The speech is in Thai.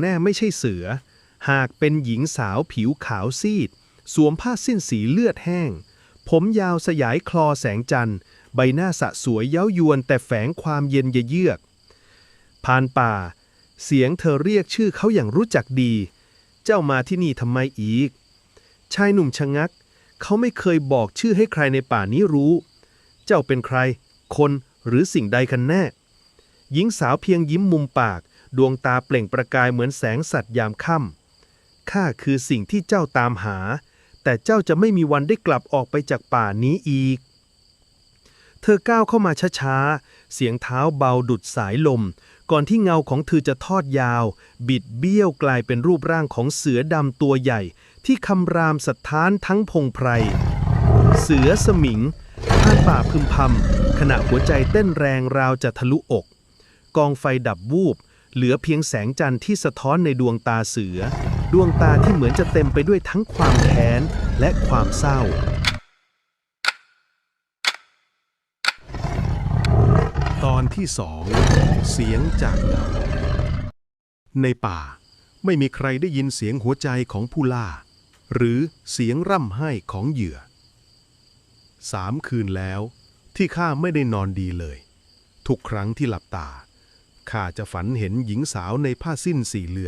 แน่ไม่ใช่เสือ หากเป็นหญิงสาวผิวขาวซีด สวมผ้าสิ้นสีเลือดแห้ง ผมยาวสยายคลอแสงจันทร์ ใบหน้าสะสวยเย้ายวนแต่แฝงความเย็นเยือกผ่านป่า เสียงเธอเรียกชื่อเขาอย่างรู้จักดี เจ้ามาที่นี่ทำไมอีก ชายหนุ่มชะงัก เขาไม่เคยบอกชื่อให้ใครในป่านี้รู้ เจ้าเป็นใคร คนหรือสิ่งใดกันแน่ หญิงสาวเพียงยิ้มมุมปาก ดวงตาเปล่งประกายเหมือนแสงสัตว์ยามค่ำข้าคือสิ่งที่เจ้าตามหา แต่เจ้าจะไม่มีวันได้กลับออกไปจากป่านี้อีก เธอก้าวเข้ามาช้าๆ เสียงเท้าเบาดุดสายลม ก่อนที่เงาของเธอจะทอดยาว บิดเบี้ยวกลายเป็นรูปร่างของเสือดำตัวใหญ่ ที่คำรามสะท้านทั้งพงไพร เสือสมิงผ่านป่าพึมพำขณะหัวใจเต้นแรงราวจะทะลุอก กองไฟดับวูบ เหลือเพียงแสงจันทร์ที่สะท้อนในดวงตาเสือ ดวงตาที่เหมือนจะเต็มไปด้วยทั้งความแค้นและความเศร้า ตอนที่สองเสียงจากเงาในป่าไม่มีใครได้ยินเสียงหัวใจของผู้ล่า หรือเสียงร่ำไห้ของเหยื่อสามคืนแล้วที่ข้าไม่ได้นอนดีเลย ทุกครั้งที่หลับตา ข้าจะฝันเห็นหญิงสาวในผ้าสิ้นสีเหลือง